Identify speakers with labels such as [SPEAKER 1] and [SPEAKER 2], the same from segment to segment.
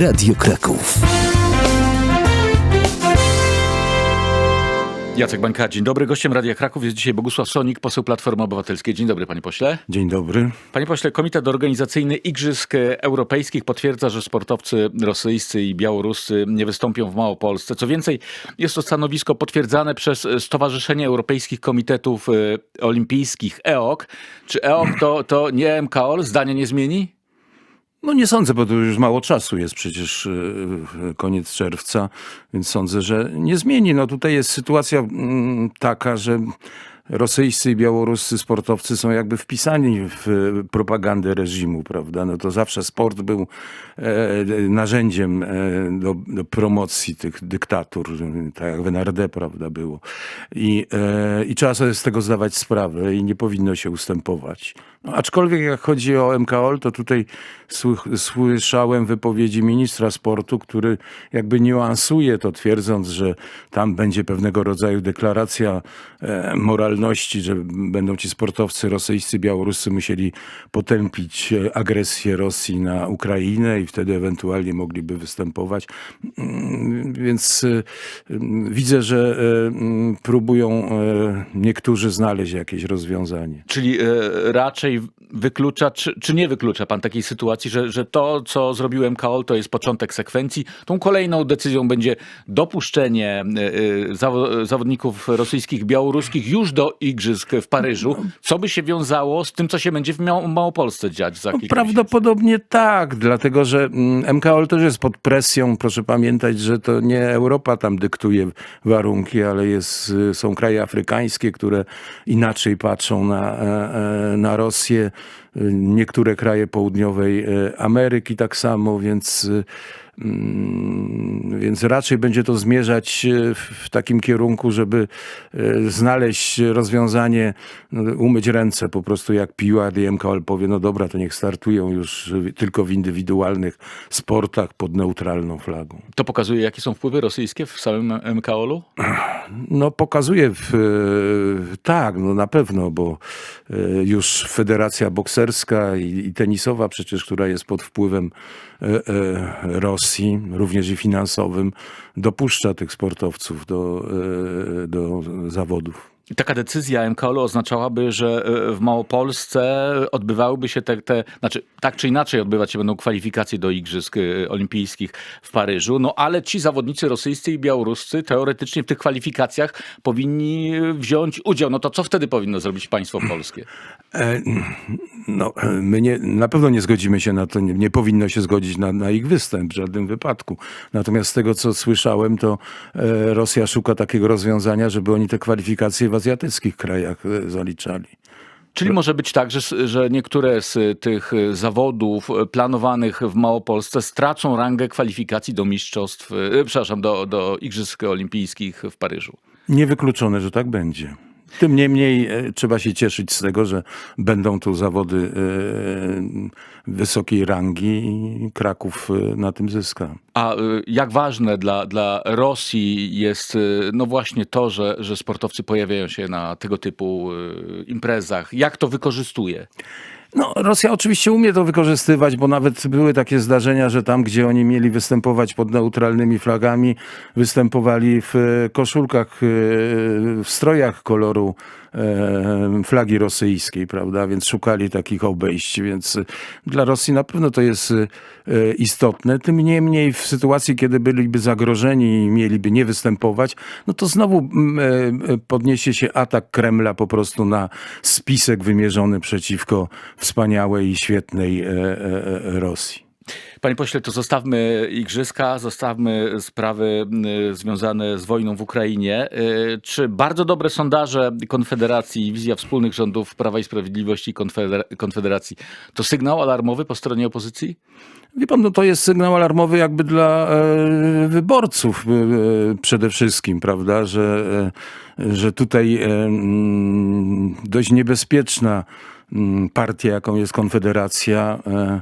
[SPEAKER 1] Radio Kraków.
[SPEAKER 2] Jacek Bańka, dzień dobry. Gościem Radia Kraków jest dzisiaj Bogusław Sonik, poseł Platformy Obywatelskiej. Dzień dobry, panie pośle.
[SPEAKER 3] Dzień dobry.
[SPEAKER 2] Panie pośle, Komitet Organizacyjny Igrzysk Europejskich potwierdza, że sportowcy rosyjscy i białoruscy nie wystąpią w Małopolsce. Co więcej, jest to stanowisko potwierdzane przez Stowarzyszenie Europejskich Komitetów e, Olimpijskich, EOK. Czy EOK to, to nie MKOL? Zdanie nie zmieni?
[SPEAKER 3] No nie sądzę, bo to już mało czasu jest przecież yy, koniec czerwca, więc sądzę, że nie zmieni. No tutaj jest sytuacja mm, taka, że rosyjscy i białoruscy sportowcy są jakby wpisani w e, propagandę reżimu, prawda? No to zawsze sport był e, narzędziem e, do, do, promocji tych dyktatur, tak jak w NRD, prawda, było. I, e, I trzeba sobie z tego zdawać sprawę i nie powinno się ustępować. Aczkolwiek jak chodzi o MKOL, to tutaj słyszałem wypowiedzi ministra sportu, który jakby niuansuje to, twierdząc, że tam będzie pewnego rodzaju deklaracja e, moralności, że będą ci sportowcy rosyjscy, białoruscy musieli potępić e, agresję Rosji na Ukrainę i wtedy ewentualnie mogliby występować. Mm, więc e, widzę, że próbują niektórzy znaleźć jakieś rozwiązanie.
[SPEAKER 2] Czyli raczej raczej wyklucza, czy, czy, nie wyklucza pan takiej sytuacji, że, że to, co zrobił MKOL, to jest początek sekwencji. Tą kolejną decyzją będzie dopuszczenie y, y, zawodników rosyjskich, białoruskich już do igrzysk w Paryżu, co by się wiązało z tym, co się będzie w Małopolsce dziać za kilka
[SPEAKER 3] Prawdopodobnie miesięcy. tak, dlatego że MKOL mm, też jest pod presją. Proszę pamiętać, że to nie Europa tam dyktuje warunki, ale jest, y, są kraje afrykańskie, które inaczej patrzą na, e, e, na Rosję Rosję, niektóre kraje południowej e, Ameryki tak samo, więc Mm, więc raczej będzie to zmierzać e, w takim kierunku, żeby e, znaleźć rozwiązanie, no, umyć ręce po prostu jak piła DMKL powie, no dobra, to niech startują już tylko w indywidualnych sportach pod neutralną flagą.
[SPEAKER 2] To pokazuje, jakie są wpływy rosyjskie w samym MKOL-u?
[SPEAKER 3] No pokazuje, w, e, tak, no na pewno, bo już Federacja Bokserska i, i Tenisowa przecież, która jest pod wpływem Rosji, Również i finansowym, dopuszcza tych sportowców do, e, do zawodów.
[SPEAKER 2] Taka decyzja MKOL oznaczałaby, że e, w Małopolsce odbywałyby się te, te, znaczy tak czy inaczej odbywać się będą kwalifikacje do Igrzysk e, Olimpijskich w Paryżu, no ale ci zawodnicy rosyjscy i białoruscy teoretycznie w tych kwalifikacjach powinni wziąć udział. No to co wtedy powinno zrobić państwo polskie?
[SPEAKER 3] E, no, my nie, na pewno nie zgodzimy się na to, nie, nie powinno się zgodzić na, na, ich występ w żadnym wypadku. Natomiast z tego, co słyszałem, to Rosja szuka takiego rozwiązania, żeby oni te kwalifikacje azjatyckich krajach e, zaliczali.
[SPEAKER 2] Czyli może być tak, że, że niektóre z tych zawodów planowanych w Małopolsce stracą rangę kwalifikacji do mistrzostw, przepraszam, do, do Igrzysk Olimpijskich w Paryżu.
[SPEAKER 3] Niewykluczone, że tak będzie. Tym niemniej e, trzeba się cieszyć z tego, że będą tu zawody e, wysokiej rangi i Kraków e, na tym zyska.
[SPEAKER 2] A jak ważne dla, dla Rosji jest no właśnie to, że, że sportowcy pojawiają się na tego typu imprezach? Jak to wykorzystuje?
[SPEAKER 3] No, Rosja oczywiście umie to wykorzystywać, bo nawet były takie zdarzenia, że tam, gdzie oni mieli występować pod neutralnymi flagami, występowali w koszulkach, e, w strojach koloru e, flagi rosyjskiej, prawda? Więc szukali takich obejść, więc dla Rosji na pewno to jest e, istotne. Tym niemniej w sytuacji, kiedy byliby zagrożeni i mieliby nie występować, no to znowu podniesie się atak Kremla po prostu na spisek wymierzony przeciwko wspaniałej i świetnej e, e, e, Rosji.
[SPEAKER 2] Panie pośle, to zostawmy igrzyska, zostawmy sprawy związane z wojną w Ukrainie. Czy bardzo dobre sondaże Konfederacji i wizja wspólnych rządów Prawa i Sprawiedliwości i Konfederacji to sygnał alarmowy po stronie opozycji?
[SPEAKER 3] Wie pan, no to jest sygnał alarmowy jakby dla wyborców przede wszystkim, prawda, że, że tutaj dość niebezpieczna mm, partia, jaką jest Konfederacja, e,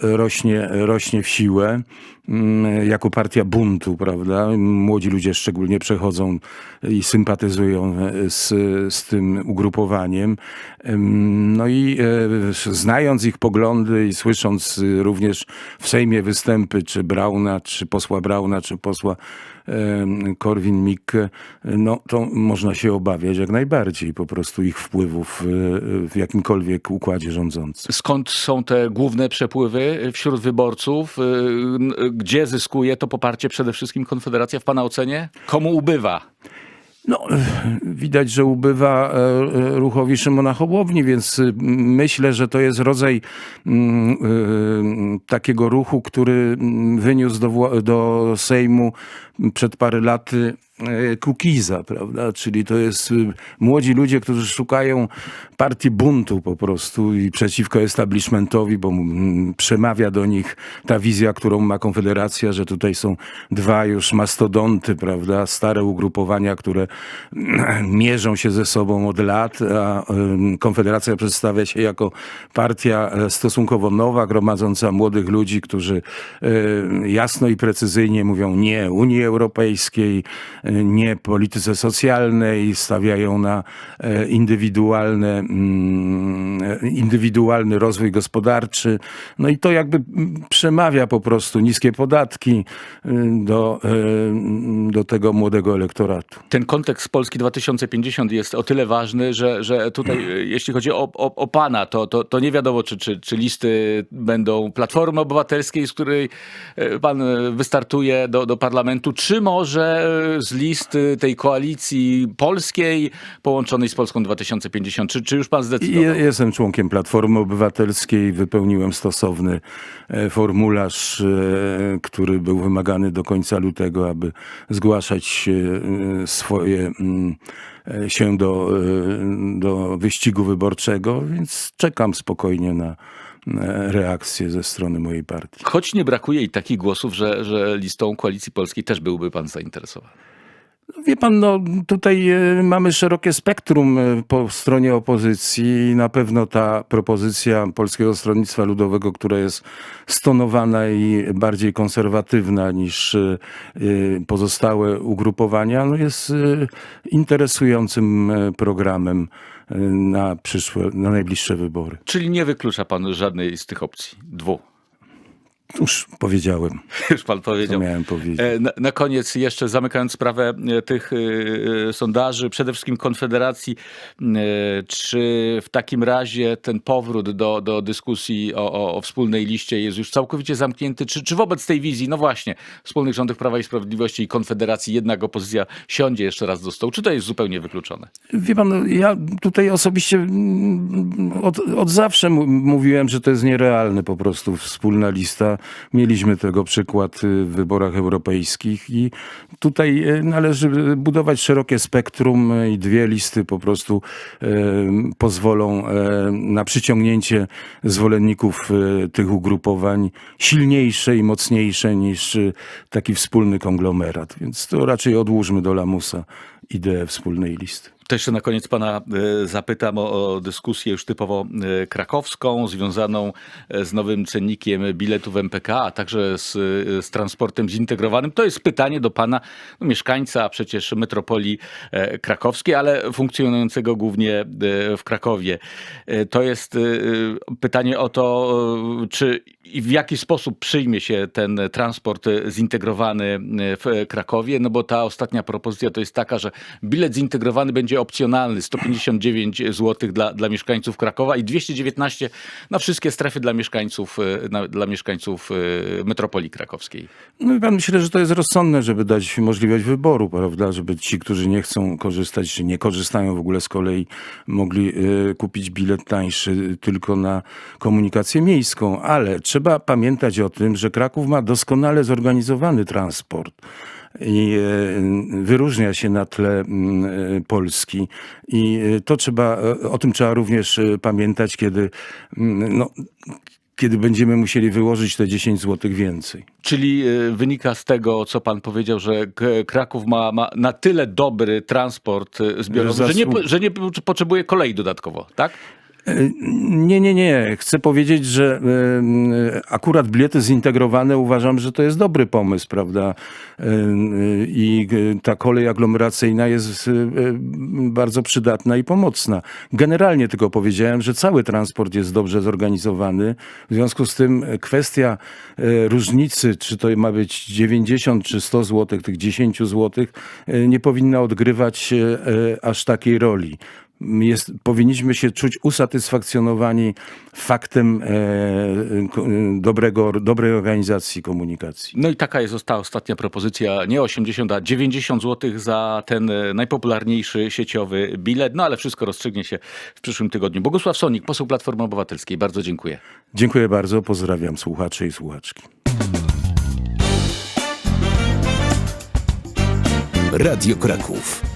[SPEAKER 3] rośnie, rośnie w siłę mm, jako partia buntu, prawda? Młodzi ludzie szczególnie przechodzą i sympatyzują e, z, z tym ugrupowaniem. Em, No i e, znając ich poglądy i słysząc y, również w Sejmie występy czy Brauna, czy posła Brauna, czy posła Korwin-Mikke, no to można się obawiać jak najbardziej po prostu ich wpływów y, w jakimkolwiek układzie rządzącym.
[SPEAKER 2] Skąd są te główne przepływy wśród wyborców? Y, Gdzie zyskuje to poparcie przede wszystkim Konfederacja w Pana ocenie? Komu ubywa?
[SPEAKER 3] No, widać, że ubywa e, e, ruchowi Szymona Hołowni, więc y, myślę, że to jest rodzaj mm, y, takiego ruchu, który mm, wyniósł do, do Sejmu przed parę laty Kukiza, prawda? Czyli to jest y, młodzi ludzie, którzy szukają partii buntu po prostu i przeciwko establishmentowi, bo mm, przemawia do nich ta wizja, którą ma Konfederacja, że tutaj są dwa już mastodonty, prawda? Stare ugrupowania, które mm, mierzą się ze sobą od lat, a Konfederacja przedstawia się jako partia e, stosunkowo nowa, gromadząca młodych ludzi, którzy e, jasno i precyzyjnie mówią nie Unii Europejskiej, e, nie polityce socjalnej, stawiają na e, indywidualne, mm, e, indywidualny rozwój gospodarczy. No i to jakby mm, przemawia po prostu niskie podatki y, do, e, do tego młodego elektoratu.
[SPEAKER 2] Ten kontekst Polski 2050 jest o tyle ważny, że, że tutaj, y, jeśli chodzi o, o, o pana, to, to, to nie wiadomo, czy, czy, czy listy będą Platformy Obywatelskiej, z której pan wystartuje do, do parlamentu, czy może z listy tej koalicji polskiej połączonej z Polską 2050. Czy, czy już pan zdecydował?
[SPEAKER 3] je- jestem członkiem Platformy Obywatelskiej, wypełniłem stosowny e, formularz, e, który był wymagany do końca lutego, aby zgłaszać e, swoje mm, się do, do wyścigu wyborczego, więc czekam spokojnie na reakcję ze strony mojej partii.
[SPEAKER 2] Choć nie brakuje i takich głosów, że, że listą Koalicji Polskiej też byłby pan zainteresowany.
[SPEAKER 3] Wie pan, no tutaj e, mamy szerokie spektrum e, po stronie opozycji na pewno ta propozycja Polskiego Stronnictwa Ludowego, która jest stonowana i bardziej konserwatywna niż e, pozostałe ugrupowania, no jest interesującym programem na przyszłe, na najbliższe wybory.
[SPEAKER 2] Czyli nie wyklucza pan żadnej z tych opcji? Dwu.
[SPEAKER 3] Już powiedziałem,
[SPEAKER 2] Już pan powiedział.
[SPEAKER 3] miałem powiedzieć.
[SPEAKER 2] E, Na, na koniec jeszcze zamykając sprawę e, tych e, sondaży, przede wszystkim Konfederacji, czy w takim razie ten powrót do, do dyskusji o, o, o wspólnej liście jest już całkowicie zamknięty, czy, czy wobec tej wizji, no właśnie, wspólnych rządów Prawa i Sprawiedliwości i Konfederacji jednak opozycja siądzie jeszcze raz do stołu, czy to jest zupełnie wykluczone?
[SPEAKER 3] Wie pan, no, ja tutaj osobiście mm, od, od zawsze mówiłem, że to jest nierealne po prostu wspólna lista. Mieliśmy tego przykład y, w wyborach europejskich i tutaj y, należy budować szerokie spektrum y, i dwie listy po prostu pozwolą na przyciągnięcie zwolenników tych ugrupowań silniejsze i mocniejsze niż taki wspólny konglomerat. Więc to raczej odłóżmy do lamusa ideę wspólnej listy.
[SPEAKER 2] To jeszcze na koniec pana e, zapytam o, o dyskusję już typowo e, krakowską, związaną e, z nowym cennikiem biletów MPK, a także z, z transportem zintegrowanym. To jest pytanie do pana, no, mieszkańca przecież metropolii krakowskiej, ale funkcjonującego głównie w Krakowie. To jest pytanie o to, czy i w jaki sposób przyjmie się ten transport zintegrowany w Krakowie, no bo ta ostatnia propozycja to jest taka, że bilet zintegrowany będzie opcjonalny, 159 zł dla, dla mieszkańców Krakowa i 219 na wszystkie strefy dla mieszkańców, e, na, dla mieszkańców e, metropolii krakowskiej.
[SPEAKER 3] No pan myślę, że to jest rozsądne, żeby dać możliwość wyboru, prawda? Żeby ci, którzy nie chcą korzystać, czy nie korzystają w ogóle z kolei, mogli e, kupić bilet tańszy tylko na komunikację miejską. Ale trzeba pamiętać o tym, że Kraków ma doskonale zorganizowany transport. I e, wyróżnia się na tle mm, e, Polski. I e, to trzeba, o tym trzeba również pamiętać, kiedy, mm, no, kiedy będziemy musieli wyłożyć te 10 zł więcej.
[SPEAKER 2] Czyli wynika z tego, co pan powiedział, że Kraków ma, ma na tyle dobry transport zbiorowy, że nie, że nie potrzebuje kolei dodatkowo, tak?
[SPEAKER 3] Nie, nie, nie. Chcę powiedzieć, że e, akurat bilety zintegrowane uważam, że to jest dobry pomysł, prawda? E, I e, ta kolej aglomeracyjna jest bardzo przydatna i pomocna. Generalnie tylko powiedziałem, że cały transport jest dobrze zorganizowany. W związku z tym kwestia różnicy, czy to ma być 90 czy 100 zł, tych 10 zł, nie powinna odgrywać aż takiej roli jest, powinniśmy się czuć usatysfakcjonowani faktem e, ko- dobrego, dobrej organizacji komunikacji.
[SPEAKER 2] No i taka jest ta ostatnia propozycja, nie 80, a 90 zł za ten e, najpopularniejszy sieciowy bilet. No ale wszystko rozstrzygnie się w przyszłym tygodniu. Bogusław Sonik, poseł Platformy Obywatelskiej. Bardzo dziękuję.
[SPEAKER 3] Dziękuję bardzo, pozdrawiam słuchaczy i słuchaczki.
[SPEAKER 1] Radio Kraków.